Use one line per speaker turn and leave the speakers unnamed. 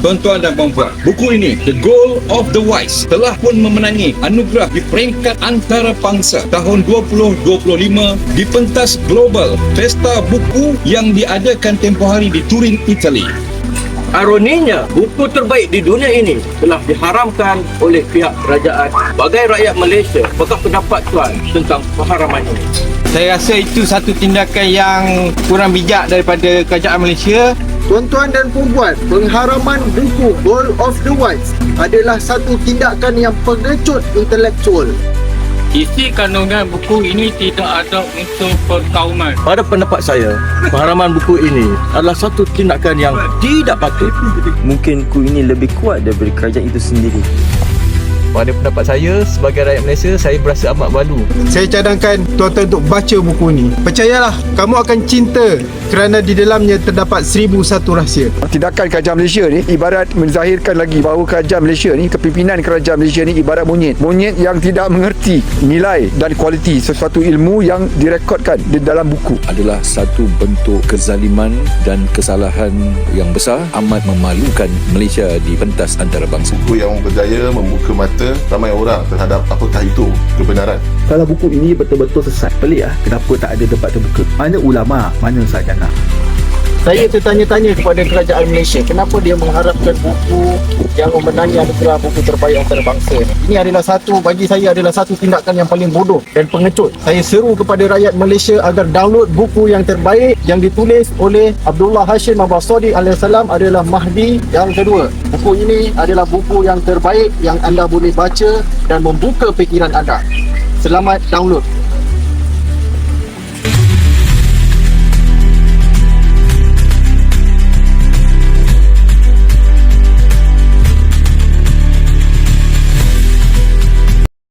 tuan-tuan dan puan-puan, buku ini The Goal of the Wise telah pun memenangi anugerah di peringkat antarabangsa tahun 2025 di pentas global Pesta Buku yang diadakan tempoh hari di Turin, Itali.
Ironinya, buku terbaik di dunia ini telah diharamkan oleh pihak kerajaan. Bagai rakyat Malaysia, apakah pendapat tuan tentang pengharaman ini?
Saya rasa itu satu tindakan yang kurang bijak daripada kerajaan Malaysia.
Tuan-tuan dan puan pengharaman buku Goal of the Wise adalah satu tindakan yang pengecut intelektual.
Isi kandungan buku ini tidak ada unsur perkauman.
Pada pendapat saya, pengharaman buku ini adalah satu tindakan yang tidak patut.
Mungkin buku ini lebih kuat daripada kerajaan itu sendiri.
Pada pendapat saya, sebagai rakyat Malaysia, saya berasa amat malu.
Saya cadangkan tuan-tuan untuk baca buku ini. Percayalah, kamu akan cinta kerana di dalamnya terdapat seribu satu rahsia.
Tindakan kerajaan Malaysia ni ibarat menzahirkan lagi bahawa kerajaan Malaysia ni, kepimpinan kerajaan Malaysia ni ibarat monyet. Monyet yang tidak mengerti nilai dan kualiti sesuatu ilmu yang direkodkan di dalam buku.
adalah satu bentuk kezaliman dan kesalahan yang besar amat memalukan Malaysia di pentas antarabangsa.
buku yang berjaya membuka mata ramai orang terhadap apakah itu kebenaran.
Kalau buku ini betul-betul sesat, pelik lah kenapa tak ada debat terbuka. Mana ulama, mana sarjana.
Saya tertanya-tanya kepada kerajaan Malaysia kenapa dia mengharapkan buku yang memenangi anugerah buku terbaik antarabangsa ni. Ini adalah satu bagi saya adalah satu tindakan yang paling bodoh dan pengecut. Saya seru kepada rakyat Malaysia agar download buku yang terbaik yang ditulis oleh Abdullah Hashim Abah Sadiq alaihissalam adalah Mahdi yang kedua. Buku ini adalah buku yang terbaik yang anda boleh baca dan membuka fikiran anda. Selamat download.